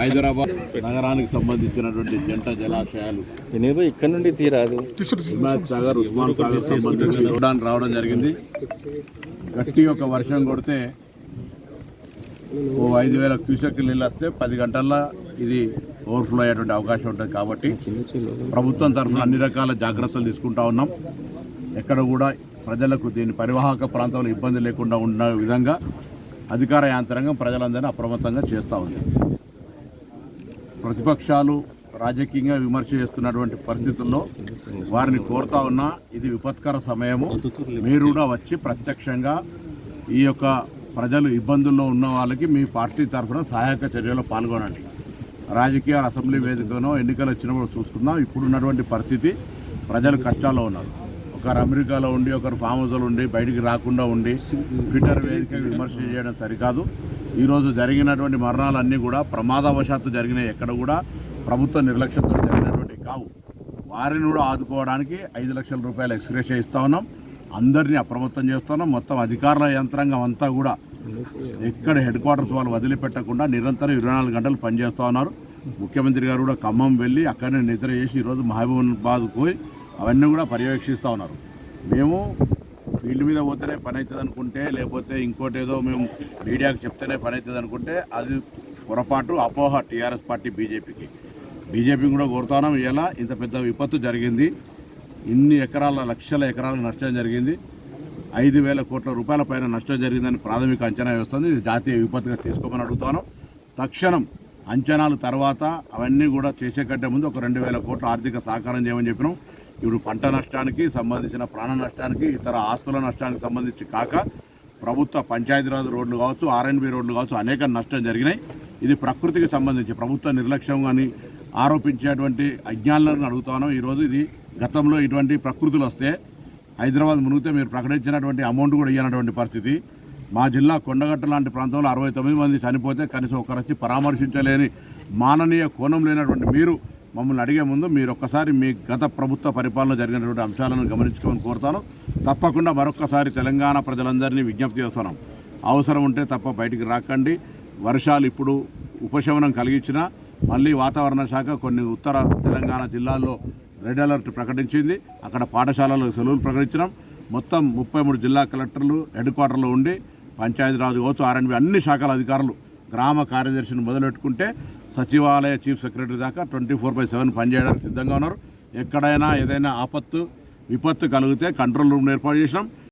హైదరాబాద్ నగరానికి సంబంధించినటువంటి జంట జలాశయాలు. ఇక్కడ నుండి తీరాదు. హిమాయత్ సాగర్ ఉస్మాన్ సాగర్ సంబంధించి చూడడానికి రావడం జరిగింది. గట్టి ఒక వర్షం కొడితే ఓ ఐదు వేల క్యూసెక్ నీళ్ళు వస్తే పది గంటల్లో ఇది ఓవర్ఫ్లో అయ్యేటువంటి అవకాశం ఉంటుంది కాబట్టి ప్రభుత్వం తరఫున అన్ని రకాల జాగ్రత్తలు తీసుకుంటా ఉన్నాం. ఎక్కడ కూడా ప్రజలకు దీని పరివాహక ప్రాంతంలో ఇబ్బంది లేకుండా ఉన్న విధంగా అధికార యాంత్రాంగం ప్రజలందరినీ అప్రమత్తంగా చేస్తూ ఉంది. ప్రతిపక్షాలు రాజకీయంగా విమర్శ చేస్తున్నటువంటి పరిస్థితుల్లో వారిని కోరుతా ఉన్నా ఇది విపత్కర సమయము. మీరు కూడా వచ్చి ప్రత్యక్షంగా ఈ యొక్క ప్రజలు ఇబ్బందుల్లో ఉన్న వాళ్ళకి మీ పార్టీ తరఫున సహాయక చర్యలో పాల్గొనండి. రాజకీయాలు అసెంబ్లీ వేదికనో ఎన్నికలు వచ్చినప్పుడు చూసుకుందాం. ఇప్పుడు ఉన్నటువంటి పరిస్థితి ప్రజలు కష్టాల్లో ఉన్నారు. ఒకరు అమెరికాలో ఉండి ఒకరు ఫామ్ హౌస్లో ఉండి బయటికి రాకుండా ఉండి ట్విట్టర్ వేదిక విమర్శ చేయడం సరికాదు. ఈరోజు జరిగినటువంటి మరణాలన్నీ కూడా ప్రమాదవశాత్తు జరిగినాయి. ఎక్కడ కూడా ప్రభుత్వ నిర్లక్ష్యంతో జరిగినటువంటి కావు. వారిని కూడా ఆదుకోవడానికి ఐదు లక్షల రూపాయలు ఎక్స్గ్రేస్ ఇస్తా ఉన్నాం. అందరినీ అప్రమత్తం చేస్తున్నాం మొత్తం అధికారుల యంత్రాంగం అంతా కూడా ఎక్కడ హెడ్ క్వార్టర్స్ వాళ్ళు వదిలిపెట్టకుండా నిరంతరం ఇరవై నాలుగు గంటలు పనిచేస్తూ ఉన్నారు. ముఖ్యమంత్రి గారు కూడా ఖమ్మం వెళ్ళి అక్కడనే నిద్ర చేసి ఈరోజు మహబూబాబాద్ పోయి అవన్నీ కూడా పర్యవేక్షిస్తూ ఉన్నారు. మేము ఫీల్డ్ మీద పోతేనే పని అవుతుంది అనుకుంటే లేకపోతే ఇంకోటి ఏదో మేము మీడియాకు చెప్తేనే పని అవుతుంది అనుకుంటే అది పొరపాటు అపోహ టీఆర్ఎస్ పార్టీ బీజేపీకి. బీజేపీని కూడా కోరుతున్నాం ఇలా ఇంత పెద్ద విపత్తు జరిగింది. ఇన్ని ఎకరాల లక్షల ఎకరాల నష్టం జరిగింది. ఐదు వేల కోట్ల రూపాయల పైన నష్టం జరిగిందని ప్రాథమిక అంచనా వేస్తుంది. ఇది జాతీయ విపత్తుగా తీసుకోమని అడుగుతాను. తక్షణం అంచనాలు తర్వాత అవన్నీ కూడా చేసే కంటే ముందు ఒక రెండు వేల కోట్ల ఆర్థిక సహకారం చేయమని చెప్పినాం. ఇప్పుడు పంట నష్టానికి సంబంధించిన ప్రాణ నష్టానికి ఇతర ఆస్తుల నష్టానికి సంబంధించి కాక ప్రభుత్వ పంచాయతీరాజ్ రోడ్లు కావచ్చు ఆర్ఎన్బి రోడ్లు కావచ్చు అనేక నష్టం జరిగినాయి. ఇది ప్రకృతికి సంబంధించి ప్రభుత్వ నిర్లక్ష్యం కానీ ఆరోపించేటువంటి అజ్ఞానాలను అడుగుతాను ఈరోజు ఇది గతంలో ఇటువంటి ప్రకృతులు వస్తే హైదరాబాద్ మునిగితే మీరు ప్రకటించినటువంటి అమౌంట్ కూడా ఇవ్వనటువంటి పరిస్థితి. మా జిల్లా కొండగట్ట లాంటి ప్రాంతంలో అరవై తొమ్మిది మంది చనిపోతే కనీసం ఒకరు వచ్చి పరామర్శించలేని మాననీయ కోణం లేనటువంటి మీరు మమ్మల్ని అడిగే ముందు మీరు ఒక్కసారి మీ గత ప్రభుత్వ పరిపాలన జరిగినటువంటి అంశాలను గమనించుకోమని కోరుతాను. తప్పకుండా మరొక్కసారి తెలంగాణ ప్రజలందరినీ విజ్ఞప్తి చేస్తున్నాం. అవసరం ఉంటే తప్ప బయటికి రాకండి. వర్షాలు ఇప్పుడు ఉపశమనం కలిగించినా మళ్ళీ వాతావరణ శాఖ కొన్ని ఉత్తర తెలంగాణ జిల్లాల్లో రెడ్ అలర్ట్ ప్రకటించింది. అక్కడ పాఠశాలలకు సెలవులు ప్రకటించడం మొత్తం ముప్పై మూడు జిల్లా కలెక్టర్లు హెడ్ క్వార్టర్లో ఉండి పంచాయతీరాజ్ కావచ్చు ఆర్ఎండ్బి అన్ని శాఖల అధికారులు గ్రామ కార్యదర్శిని మొదలెట్టుకుంటే సచివాలయ చీఫ్ సెక్రటరీ దాకా ట్వంటీ ఫోర్ బై సెవెన్ పనిచేయడానికి సిద్ధంగా ఉన్నారు. ఎక్కడైనా ఏదైనా ఆపత్తు విపత్తు కలిగితే కంట్రోల్ రూమ్ ఏర్పాటు చేసినాం.